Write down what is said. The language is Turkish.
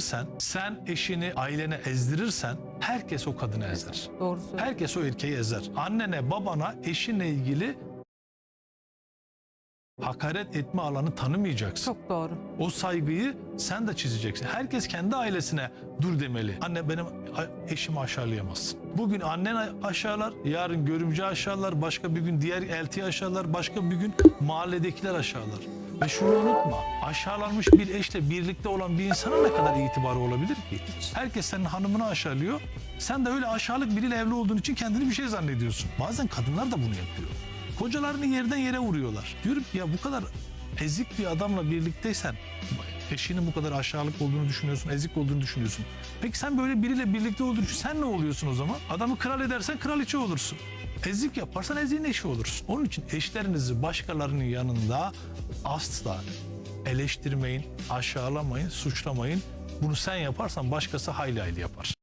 sen, sen eşini, ailene ezdirirsen herkes o kadını ezer. Doğru söylüyorsun. Herkes o erkeği ezer. Annene, babana, eşinle ilgili hakaret etme alanı tanımayacaksın. Çok doğru. O saygıyı sen de çizeceksin. Herkes kendi ailesine dur demeli. Anne benim eşimi aşağılayamazsın. Bugün annen aşağılar, yarın görümce aşağılar, başka bir gün diğer elti aşağılar, başka bir gün mahalledekiler aşağılar. Ve şunu unutma, aşağılanmış bir eşle birlikte olan bir insana ne kadar itibarı olabilir ki? Herkes senin hanımını aşağılıyor. Sen de öyle aşağılık biriyle evli olduğun için kendini bir şey zannediyorsun. Bazen kadınlar da bunu yapıyor. Kocalarını yerden yere vuruyorlar. Diyorum ya bu kadar ezik bir adamla birlikteysen eşinin bu kadar aşağılık olduğunu düşünüyorsun, ezik olduğunu düşünüyorsun. Peki sen böyle biriyle birlikte olduğun için sen ne oluyorsun o zaman? Adamı kral edersen kraliçe olursun. Ezik yaparsan eziğin eşi olursun. Onun için eşlerinizi başkalarının yanında asla eleştirmeyin, aşağılamayın, suçlamayın. Bunu sen yaparsan başkası hayli hayli yapar.